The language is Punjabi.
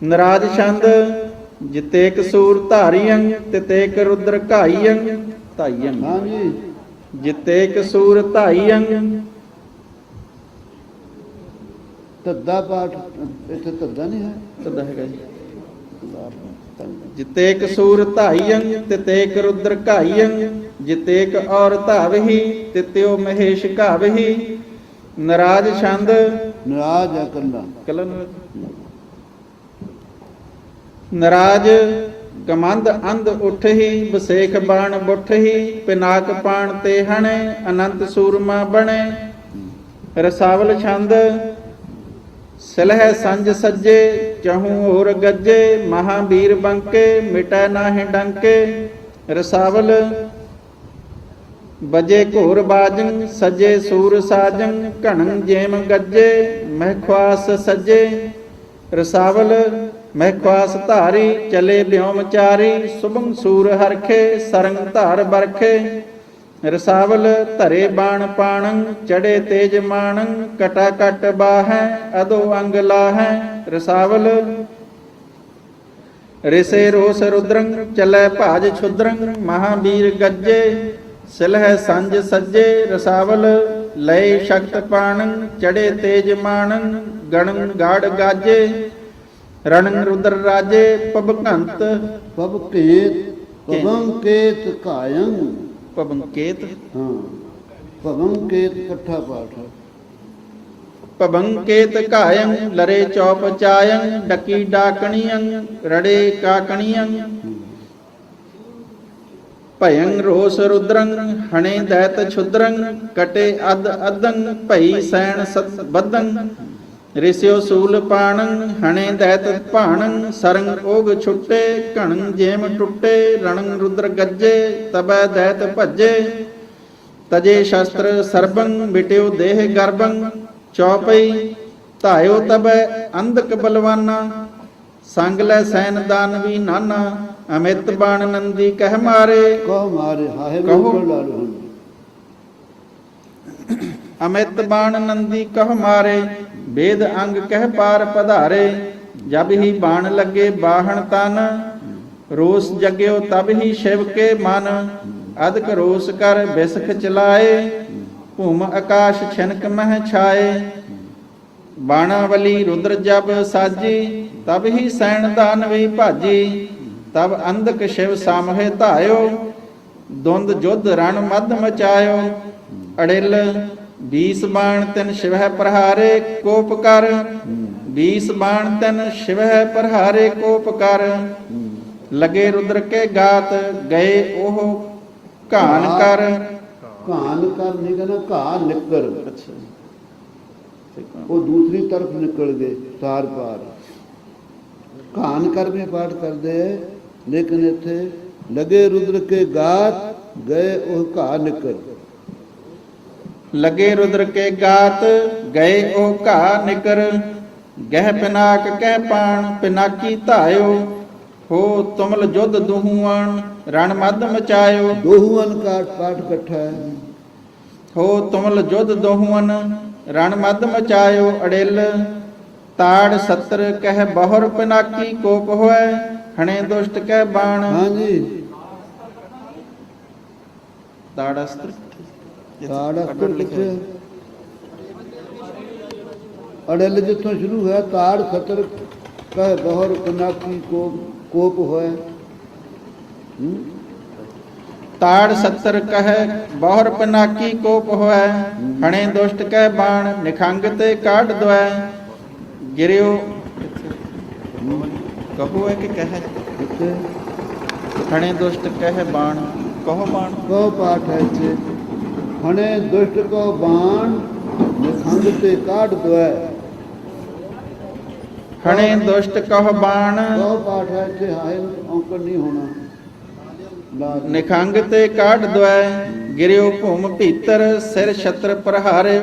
ਨਰਾਜ ਛੰਦ ਜਿਤੇਕ ਸੂਰ ਧਾਰੀਆਂ ਤਿਤੇਕ ਰੁਦਰ ਘਾਈਆਂ ਧਾਈਆਂ। ਹਾਂਜੀ। ਜਿਤੇਕ ਸੂਰ ਧਾਈਆਂ। ਧੱਦਾ ਪਾਠ ਇੱਥੇ ਧੱਦਾ ਨਹੀਂ ਹੈ? ਤਦਾ ਹੈਗਾ ਜੀ। ਜਿਤੇਕ ਸੂਰ ਧਾਈਆਂ ਤਿਤੇਕ ਰੁਦਰ ਘਾਈਆਂ। ਜਿਤੇਕ ਔਰ ਧਾਵਹੀ ਤਿਤਿਓ ਮਹੇਸ਼ ਘਾਵਹੀ ਨਰਾਜ ਛੰਦ। ਨਾਰਾਜ਼ ਹੈ ਕੰਦਾ ਕਲਨ। ਨਰਾਜ, ਗਮੰਦ ਅੰਧ ਉਠਹੀ ਬਸੇਖ ਬਾਣ ਬੁੱਠਹੀ, ਪਿਨਾਕ ਪਾਣ ਤੇ ਹਣੇ, ਅਨੰਤ ਸੂਰਮਾ ਬਣੇ। ਰਸਾਵਲ ਛੰਦ, ਸਲਹਿ ਸੰਜ ਸੱਜੇ, ਚਹੂ ਹੋਰ ਗੱਜੇ ਮਹਾਵੀਰ ਬੰਕੇ, ਮਿਟੈ ਨਾਹਿ ਡੰਕੇ। ਰਸਾਵਲ, ਬਜੇ ਘੋਰ ਬਾਜੰ ਸਜੇ ਸੂਰ ਸਾਜੰ ਘਣੰ ਜੇਮ ਗੱਜੇ ਮਹਿਖਵਾਸ ਸਜੇ। ਰਸਾਵਲ ਮਹਿਖਵਾਸ ਧਾਰੀ, ਚਲੇ ਬਿਉਮ ਚਾਰੀ, ਸੁਭੰ ਸੂਰ ਹਰਖੇ, ਸਰੰਗ ਧਾਰ ਬਰਖੇ। ਰਸਾਵਲ ਧਰੇ ਬਾਣ ਪਾਣੰ, ਚੜੇ ਤੇਜ ਮਾਣੰ, ਕਟਾ ਕਟ ਬਾਹੈ, ਅਦੋ ਅੰਗ ਲਾਹੈ। ਰਸਾਵਲ ਰਿਸੇ ਰੋਸ ਰੁਦਰੰ, ਚਲੇ ਭਾਜ ਛੁਦਰੰ ਮਹਾਵੀਰ ਗੱਜੇ। ਸਿਲਹਿ ਸੰਜ ਸੱਜੇ, ਰਸਾਵਲ ਲਏ ਸ਼ਕਤ ਪਾਣੰ, ਚੜੇ ਤੇਜ ਮਾਣੰ, ਗਣੰ ਗਾੜ ਗਾਜੇ। रण रुद्र राजे पबकंत पबकेत पबंकेत कायं। पबंकेत। हाँ पवंकेत कट्ठा पाठ। पबंकेत कायं लरे चौप चायं डकी डाकणियं रड़े काकणियं। पयं रोस रुद्रं हणे दैत छुद्रं कटे अद अदं पई सैन सत बदं। ਰਿਸਿਓ ਸੂਲ ਪਾਣੰ ਹਣੇ ਦੈਤ ਭਾਣੰ ਸਰੰਗ ਓਗ ਛੁੱਟੇ ਘਣੰ ਜੇਮ ਟੁੱਟੇ ਰਣੰ ਰੁਦਰ ਗੱਜੇ ਤਬੈ ਦੈਤ ਭੱਜੇ ਤਜੇ ਸ਼ਸਤਰ ਸਰਬੰ ਮਿਟਿਓ ਦੇਹ ਗਰਬੰ ਚੌਪਈ ਧਾਇਓ ਤਬੈ ਅੰਧਕ ਬਲਵਾਨਾ ਸੰਗ ਲੈ ਸੈਨ ਦਾਨਵੀ ਨਾਨਾ ਅਮਿਤ ਬਾਣ ਨੰਦੀ ਕਹਿ ਮਾਰੇ ਕਹੋ ਮਾਰੇ ਹਾਏ। ਬਿਲਕੁਲ ਲਾ ਲਓ ਹੁਣ। ਅਮਿਤ ਬਾਣ ਨੰਦੀ ਕਹਿ ਮਾਰੇ ਵੇਦ ਅੰਗ ਕਹਿ ਪਾਰ ਪਧਾਰੇ, ਜਬ ਹੀ ਬਾਣ ਲੱਗੇ ਬਾਹਣ ਤਨ, ਰੋਸ ਜਗਿਓ ਤਬ ਹੀ ਸ਼ਿਵ ਕੇ ਮਨ ਅਦਕ ਰੋਸ ਕਰ ਬਿਸਖ ਚਲਾਏ, ਭੂਮ ਆਕਾਸ਼ ਛਿਨਕ ਮਹਿ ਛਾਏ। ਬਾਣਾਵਲੀ ਰੁਦਰ ਜਬ ਸਾਜੀ, ਤਬ ਹੀ ਸੈਣ ਦਾਨਵੀ ਭਾਜੀ, ਤਬ ਅੰਧਕ ਸ਼ਿਵ ਸਾਮਹਿ ਧਾਇਓ, ਦੁੰਦ ਜੁਧ ਰਣ ਮਧ ਮਚਾਇਓ, ਅੜਿਲ 20 ਬਾਣ ਤਿਨ ਸ਼ਿਵਹਿ ਪ੍ਰਹਾਰੇ ਕੋਪ ਕਰ। 20 ਬਾਣ ਤਿਨ ਸ਼ਿਵਹਿ ਪ੍ਰਹਾਰੇ ਕੋਪ ਕਰ। ਲਗੇ ਰੁਦਰ ਕੇ ਗਾਤ ਗਏ ਉਹ ਘਾਨ ਕਰ। ਘਾਨ ਕਰ ਨਹੀਂ ਕਹਿੰਦਾ ਘਾ ਨਿਕਰ। ਉਹ ਦੂਸਰੀ ਤਰਫ ਨਿਕਲ ਗਏ ਤਾਰ ਪਾਰ। ਘਾਨ ਕਰ ਵੀ ਪਾਠ ਕਰਦੇ ਹੈ ਲੇਕਿਨ ਇੱਥੇ ਲਗੇ ਰੁਦਰ ਕੇ ਗਾਤ ਗਏ ਉਹ ਘਾ ਨਿਕਲ ਲਗੇ ਰੁਦਰ ਕੇ ਗਾਤ ਗਏ ਉਹ ਘਾ ਨਿਕਰ। ਗਹਿ ਪਿਨਾਕ ਕਹਿ ਪਾਣ ਪਿਨਾਕੀ ਧਾਇਓ। ਹੋ ਤੁਮਲ ਜੁਧ ਦੁਹੂਆਣ ਰਣ ਮੱਧ ਮਚਾਇਓ। ਦੋਹੂਨ ਕਾਟ ਪਾਠ ਇਕੱਠਾ ਹੈ। ਹੋ ਤੁਮਲ ਜੁਧ ਦੋਹੂਨ ਰਣ ਮੱਧ ਮਚਾਇਓ ਅੜਿਲ। ਤਾੜ 70 ਕਹਿ ਬਹੁਰ ਪਿਨਾਕੀ ਕੋਪ ਹੋਇ ਹਣੇ ਦੁਸ਼ਟ ਕਹਿ ਬਾਣ। ਹਾਂਜੀ। ਤਾੜ ਅਸਤਰ। ਤਾੜ ਅਸਤਰ ਕਿੱਥੇ ਅੜਲ ਜਿੱਥੋਂ ਸ਼ੁਰੂ ਹੋਇਆ ਤਾੜ ਖਤਰ ਕਹ ਬਹੁਰ ਕਨਾਕੀ ਕੋਪ ਕੋਪ ਹੋਇਆ। ਹੂੰ? ਤਾੜ 70 ਕਹਿ ਬਹੁਰ ਪਿਨਾਕੀ ਕੋਪ ਹੋਇ ਹਣੇ ਦੁਸ਼ਟ ਕਹਿ ਬਾਣ ਨਿਖੰਗ ਤੇ ਕਾਢ ਦਵੈ। ਗਿਰਿਓ ਕਹੋ ਹੈ ਕਿ ਕਹਿ ਹਣੇ ਦੁਸ਼ਟ ਕਹਿ ਬਾਣ ਕਹੋ ਬਾਣ। ਕੋ ਪਾਠ ਹੈ ਇੱਥੇ। ਹਣੇ ਦੁਸ਼ਟ ਕੋ ਬਾਣ ਨਿਖੰਗ ਤੇ ਕਾਢ ਦਵੈ। ਹਣੇ ਦੁਸ਼ਟ ਕਹ ਬਾਣ ਕੋ ਪਾਠ ਹੈ ਇੱਥੇ ਹਾਏ ਔਂਕੜ ਨਹੀਂ ਹੋਣਾ। ਨਿਖੰਗ ਤੇ ਕਾਢ ਦਵੈ ਗਿਰਿਓ ਭੂਮ ਭੀਤਰ ਸਿਰ ਛਤਰ ਪ੍ਰਹਾਰੇ।